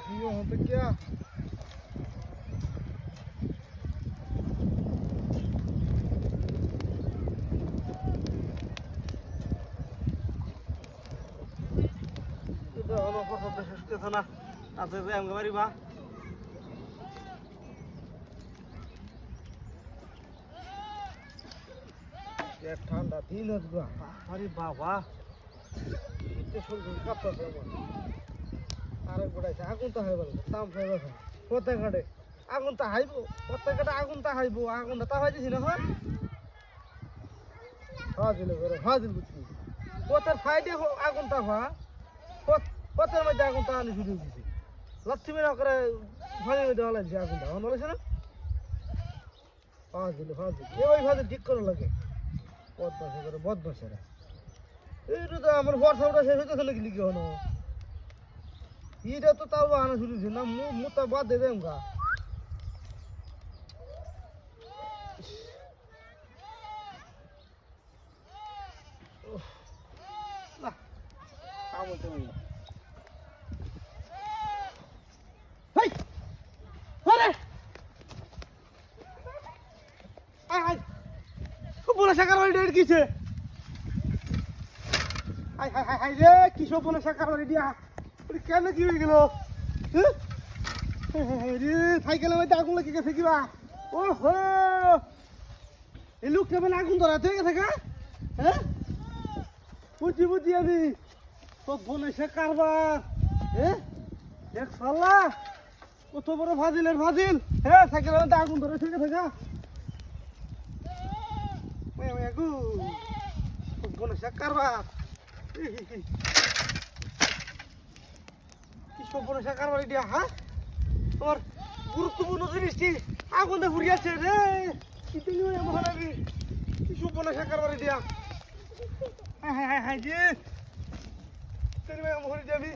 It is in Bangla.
কি হতে क्या এটা হলো পছন্দ শেষ না আছে যে আমগা বাড়ি বা ঠান্ডা দিন আরে বাবা শরীর কাঁপতেছে আমার আরে গোড়াইছে আগুন তো হাইবার আগুন তো হাইব কোথায় কাটে আগুন হাইব, আগুন তা হাই দিছি না, হয়? দিলে করে দিল বুঝছি কোথার সাইডে আগুন আনি শুরু দিছি। লক্ষ্মী না করে ভাঙে মধ্যে হলাইছে আগুন তা বলেছে না? ভাবে ঠিক করে লাগে। বদমাসে করে বদমাসেরা এইটা তো আমার হোয়াটসঅ্যাপটা শেষ হইতেছে নাকি, লিখে হনো এটা তো তাও আনা শুরু না মু মু তা বাদ দে দেম গা না। হেই! হাই বলে সাকার দিয়া কেন কি হয়ে গেল? হ্যাঁ? সাইকেলের মধ্যে আগুন লেগে গেছে কিবা ও হো এই লোকটা মানে আগুন ধরাতে গেছে গা? হ্যাঁ? বুঝছি বুঝছি আমি। বলে সে কারবার। হ্যাঁ? দেখ সাল্লা কত বড় ফাজিলের ফাজিল। হ্যাঁ সাইকেলের মধ্যে আগুন ধরে থেকে থাকা Mẹ সাকার বাড়ি দিয়া হ্যাঁ? তোমার গুরুত্বপূর্ণ জিনিসটি আগুনে ফুরিয়াছে রে। কিন্তু এমন আমি কি সম্পূর্ণ সাকার বাড়ি দিয়া? হ্যাঁ হ্যাঁ হ্যাঁ হ্যাঁ যে তোর যাবি